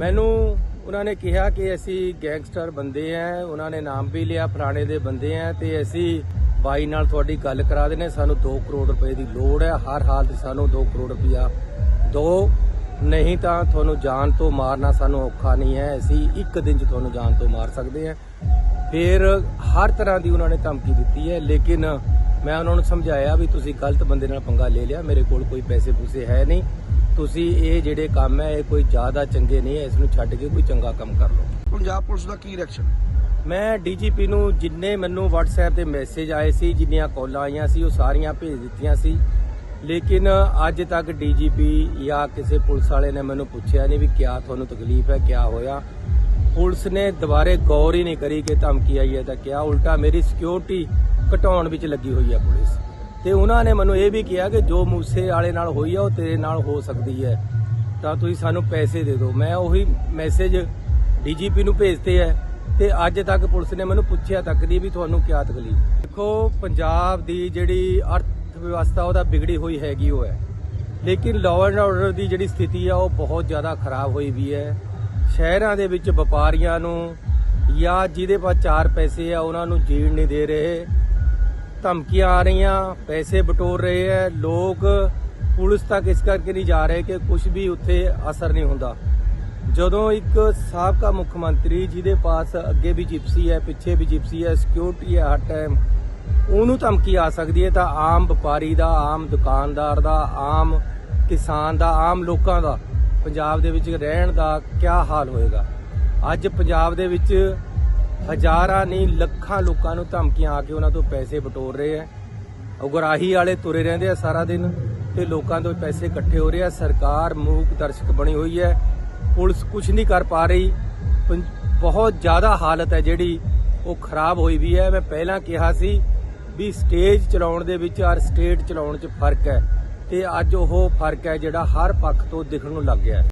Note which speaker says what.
Speaker 1: ਮੈਨੂੰ ਉਹਨਾਂ ਨੇ ਕਿਹਾ ਕਿ ਅਸੀਂ ਗੈਂਗਸਟਰ ਬੰਦੇ ਆ, ਉਹਨਾਂ ਨੇ ਨਾਮ ਵੀ ਲਿਆ, ਫਲਾਣੇ ਦੇ ਬੰਦੇ ਆ, ਤੇ ਅਸੀਂ ਬਾਈ ਨਾਲ ਤੁਹਾਡੀ ਗੱਲ ਕਰਾ ਦੇਣੇ ਸਾਨੂੰ 2 ਕਰੋੜ ਰੁਪਏ ਦੀ ਲੋੜ ਹੈ ਹਰ ਹਾਲਤ ਸਾਨੂੰ 2 ਕਰੋੜ ਰੁਪਇਆ ਦੋ। ਨਹੀਂ ਤਾਂ ਤੁਹਾਨੂੰ ਜਾਨ ਤੋਂ ਮਾਰਨਾ ਸਾਨੂੰ ਔਖਾ ਨਹੀਂ ਹੈ। ਅਸੀਂ ਇੱਕ ਦਿਨ 'ਚ ਤੁਹਾਨੂੰ ਜਾਨ ਤੋਂ ਮਾਰ ਸਕਦੇ ਹਾਂ। ਫਿਰ ਹਰ ਤਰ੍ਹਾਂ ਦੀ ਉਹਨਾਂ ਨੇ ਧਮਕੀ ਦਿੱਤੀ ਹੈ। ਲੇਕਿਨ ਮੈਂ ਉਹਨਾਂ ਨੂੰ ਸਮਝਾਇਆ ਵੀ ਤੁਸੀਂ ਗਲਤ ਬੰਦੇ ਨਾਲ ਪੰਗਾ ਲੈ ਲਿਆ। ਮੇਰੇ ਕੋਲ ਕੋਈ ਪੈਸੇ ਪੂਸੇ ਹੈ ਨਹੀਂ। ਤੁਸੀਂ ਇਹ ਜਿਹੜੇ ਕੰਮ ਹੈ ਇਹ ਕੋਈ ਜ਼ਿਆਦਾ ਚੰਗੇ ਨਹੀਂ ਹੈ ਇਸ ਨੂੰ ਛੱਡ ਕੇ ਕੋਈ ਚੰਗਾ ਕੰਮ ਕਰ ਲਓ।
Speaker 2: ਪੰਜਾਬ ਪੁਲਿਸ ਦਾ ਕੀ ਰਿਐਕਸ਼ਨ
Speaker 1: ਮੈਂ ਡੀਜੀਪੀ ਨੂੰ ਜਿੰਨੇ ਮੈਨੂੰ WhatsApp ਤੇ ਮੈਸੇਜ ਆਏ ਸੀ ਜਿੰਨੀਆਂ ਕਾਲਾਂ ਆਈਆਂ ਸੀ ਉਹ ਸਾਰੀਆਂ ਭੇਜ ਦਿੱਤੀਆਂ ਸੀ। ਲੇਕਿਨ ਅੱਜ ਤੱਕ ਡੀਜੀਪੀ ਜਾਂ ਕਿਸੇ ਪੁਲਿਸ ਵਾਲੇ ਨੇ ਮੈਨੂੰ ਪੁੱਛਿਆ ਨਹੀਂ ਵੀ ਕਿਆ ਤੁਹਾਨੂੰ ਤਕਲੀਫ ਹੈ ਕਿਆ ਹੋਇਆ। ਪੁਲਿਸ ਨੇ ਦੁਬਾਰੇ ਗੌਰ ਹੀ ਨਹੀਂ ਕਰੀ ਕਿ ਧਮਕੀ ਆਈ ਹੈ ਤਾਂ ਕਿਆ। ਉਲਟਾ ਮੇਰੀ ਸਿਕਿਉਰਿਟੀ ਘਟਾਉਣ ਵਿੱਚ ਲੱਗੀ ਹੋਈ ਹੈ ਪੁਲਿਸ। ਤੇ ਉਹਨਾਂ ਨੇ ਮੈਨੂੰ ਇਹ ਵੀ ਕਿਹਾ ਕਿ ਜੋ ਮੂਸੇ ਵਾਲੇ ਨਾਲ ਹੋਈ ਹੈ ਉਹ ਤੇਰੇ ਨਾਲ ਹੋ ਸਕਦੀ ਹੈ। ਤਾਂ ਤੁਸੀਂ ਸਾਨੂੰ ਪੈਸੇ ਦੇ ਦਿਓ। ਮੈਂ ਉਹੀ ਮੈਸੇਜ ਡੀਜੀਪੀ ਨੂੰ ਭੇਜਤੇ ਹੈ ਤੇ ਅੱਜ ਤੱਕ ਪੁਲਿਸ ਨੇ ਮੈਨੂੰ ਪੁੱਛਿਆ ਤੱਕ ਨਹੀਂ ਵੀ ਤੁਹਾਨੂੰ ਕੀ ਤਕਲੀਫ ਦੇਖੋ, ਪੰਜਾਬ ਦੀ ਜਿਹੜੀ ਅਰਥ ਵਿਵਸਥਾ ਉਹਦਾ ਵਿਗੜੀ ਹੋਈ ਹੈਗੀ ਉਹ ਹੈ। ਲੇਕਿਨ ਲਾਅ ਐਂਡ ਆਰਡਰ ਦੀ ਜਿਹੜੀ ਸਥਿਤੀ ਆ, ਉਹ ਬਹੁਤ ਜ਼ਿਆਦਾ ਖਰਾਬ ਹੋਈ ਵੀ ਹੈ। ਸ਼ਹਿਰਾਂ ਦੇ ਵਿੱਚ ਵਪਾਰੀਆਂ ਨੂੰ ਜਾਂ ਜਿਹਦੇ ਪਾਸ ਚਾਰ ਪੈਸੇ ਆ, ਉਹਨਾਂ ਨੂੰ ਜੀਣ ਨਹੀਂ ਦੇ ਰਹੇ। ਧਮਕੀਆਂ ਆ ਰਹੀਆਂ, ਪੈਸੇ ਬਟੋਰ ਰਹੇ ਹੈ, ਲੋਕ ਪੁਲਿਸ ਤੱਕ ਇਸ ਕਰਕੇ ਨਹੀਂ ਜਾ ਰਹੇ ਕਿ ਕੁਝ ਵੀ ਉੱਥੇ ਅਸਰ ਨਹੀਂ ਹੁੰਦਾ। ਜਦੋਂ ਇੱਕ ਸਾਬਕਾ ਮੁੱਖ ਮੰਤਰੀ ਜਿਹਦੇ ਪਾਸ ਅੱਗੇ ਵੀ ਜਿਪਸੀ ਹੈ, ਪਿੱਛੇ ਵੀ ਜਿਪਸੀ ਹੈ ਸਿਕਿਉਰਿਟੀ ਹੈ, ਹਰ ਟਾਈਮ ਉਹਨੂੰ ਧਮਕੀ ਆ ਸਕਦੀ ਹੈ, ਤਾਂ ਆਮ ਵਪਾਰੀ ਦਾ, ਆਮ ਦੁਕਾਨਦਾਰ ਦਾ, ਆਮ ਕਿਸਾਨ ਦਾ, ਆਮ ਲੋਕਾਂ ਦਾ, ਪੰਜਾਬ ਦੇ ਵਿੱਚ ਰਹਿਣ ਦਾ ਕੀ ਹਾਲ ਹੋਏਗਾ? ਅੱਜ ਪੰਜਾਬ ਦੇ ਵਿੱਚ ਹਜ਼ਾਰਾਂ ਨਹੀਂ, ਲੱਖਾਂ ਲੋਕਾਂ ਨੂੰ ਧਮਕੀਆਂ ਆ ਕੇ ਉਹਨਾਂ ਤੋਂ ਪੈਸੇ ਬਟੋਰ ਰਹੇ ਹੈ ਉਗਰਾਹੀ ਵਾਲੇ ਤੁਰੇ ਰਹਿੰਦੇ ਆ ਸਾਰਾ ਦਿਨ ਤੇ ਲੋਕਾਂ ਤੋਂ ਪੈਸੇ ਇਕੱਠੇ ਹੋ ਰਹੇ ਆ। ਸਰਕਾਰ ਮੂਕ ਦਰਸ਼ਕ ਬਣੀ ਹੋਈ ਹੈ। ਪੁਲਿਸ ਕੁਝ ਨਹੀਂ ਕਰ ਪਾ ਰਹੀ। ਪੰ- ਬਹੁਤ ਜ਼ਿਆਦਾ ਹਾਲਤ ਹੈ ਜਿਹੜੀ ਉਹ ਖਰਾਬ ਹੋਈ ਵੀ ਹੈ। ਮੈਂ ਪਹਿਲਾਂ ਕਿਹਾ ਸੀ ਵੀ ਸਟੇਜ ਚਲਾਉਣ ਦੇ ਵਿੱਚ ਔਰ ਸਟੇਟ ਚਲਾਉਣ 'ਚ ਫ਼ਰਕ ਹੈ ਤੇ ਅੱਜ ਉਹ ਫ਼ਰਕ ਹੈ ਜਿਹੜਾ ਹਰ ਪੱਖ ਤੋਂ ਦਿਖਣ ਨੂੰ ਲੱਗ ਗਿਆ।